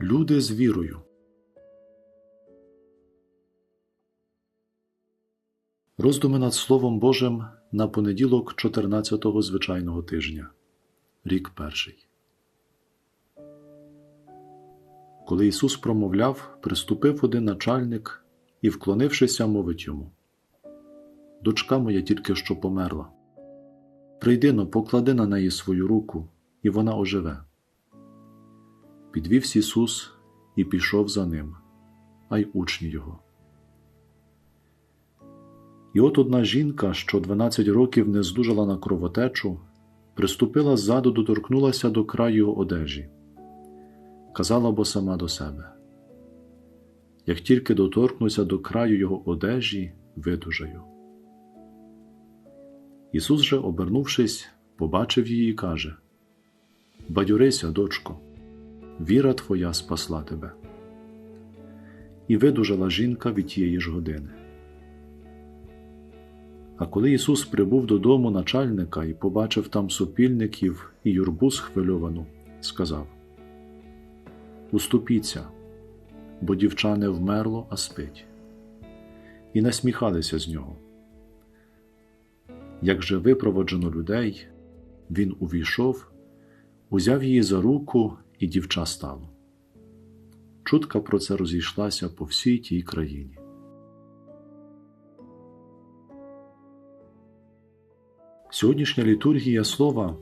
Люди з вірою. Роздуми над Словом Божим на понеділок 14-го звичайного тижня. Рік перший. Коли Ісус промовляв, приступив один начальник і, вклонившися, мовить йому: Дочка моя тільки що померла. Прийди но, поклади на неї свою руку, і вона оживе. Підвівся Ісус і пішов за ним, а й учні його. І от одна жінка, що 12 років не здужала на кровотечу, приступила ззаду, доторкнулася до краю одежі. Казала бо сама до себе. Як тільки доторкнуся до краю його одежі, видужаю. Ісус же, обернувшись, побачив її і каже: Бадьорися, дочко, віра твоя спасла тебе. І видужала жінка від тієї ж години. А коли Ісус прибув додому начальника і побачив там супільників і юрбу схвильовану, сказав: Уступіться, бо дівча не вмерло, а спить. І насміхалися з нього. Як же випроводжено людей, він увійшов, узяв її за руку, і дівча стало. Чутка про це розійшлася по всій тій країні. Сьогоднішня літургія слова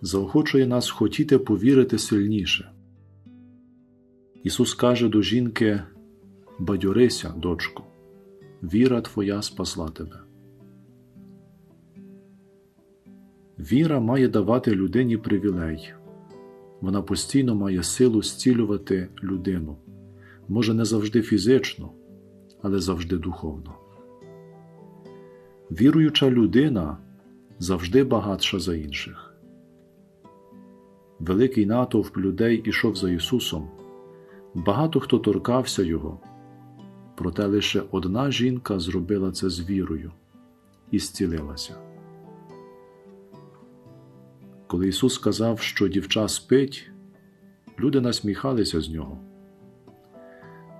заохочує нас хотіти повірити сильніше. Ісус каже до жінки: Бадьорися, дочко, віра твоя спасла тебе. Віра має давати людині привілей. Вона постійно має силу зцілювати людину, може, не завжди фізично, але завжди духовно. Віруюча людина завжди багатша за інших. Великий натовп людей ішов за Ісусом, багато хто торкався Його, проте лише одна жінка зробила це з вірою і зцілилася. Коли Ісус сказав, що дівча спить, люди насміхалися з нього.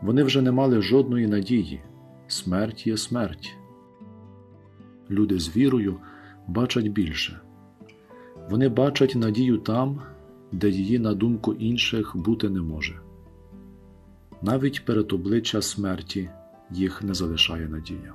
Вони вже не мали жодної надії, смерть є смерть. Люди з вірою бачать більше. Вони бачать надію там, де її, на думку інших, бути не може. Навіть перед обличчя смерті їх не залишає надія.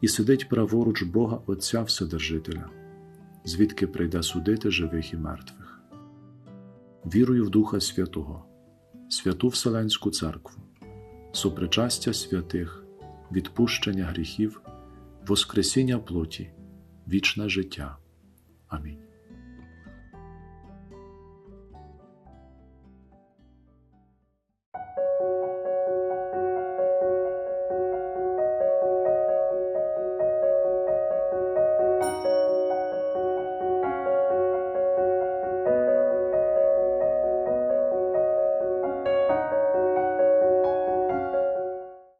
і сидить праворуч Бога Отця Вседержителя, звідки прийде судити живих і мертвих. Вірую в Духа Святого, святу Вселенську Церкву, супричастя святих, відпущення гріхів, Воскресіння плоті вічне життя. Амінь.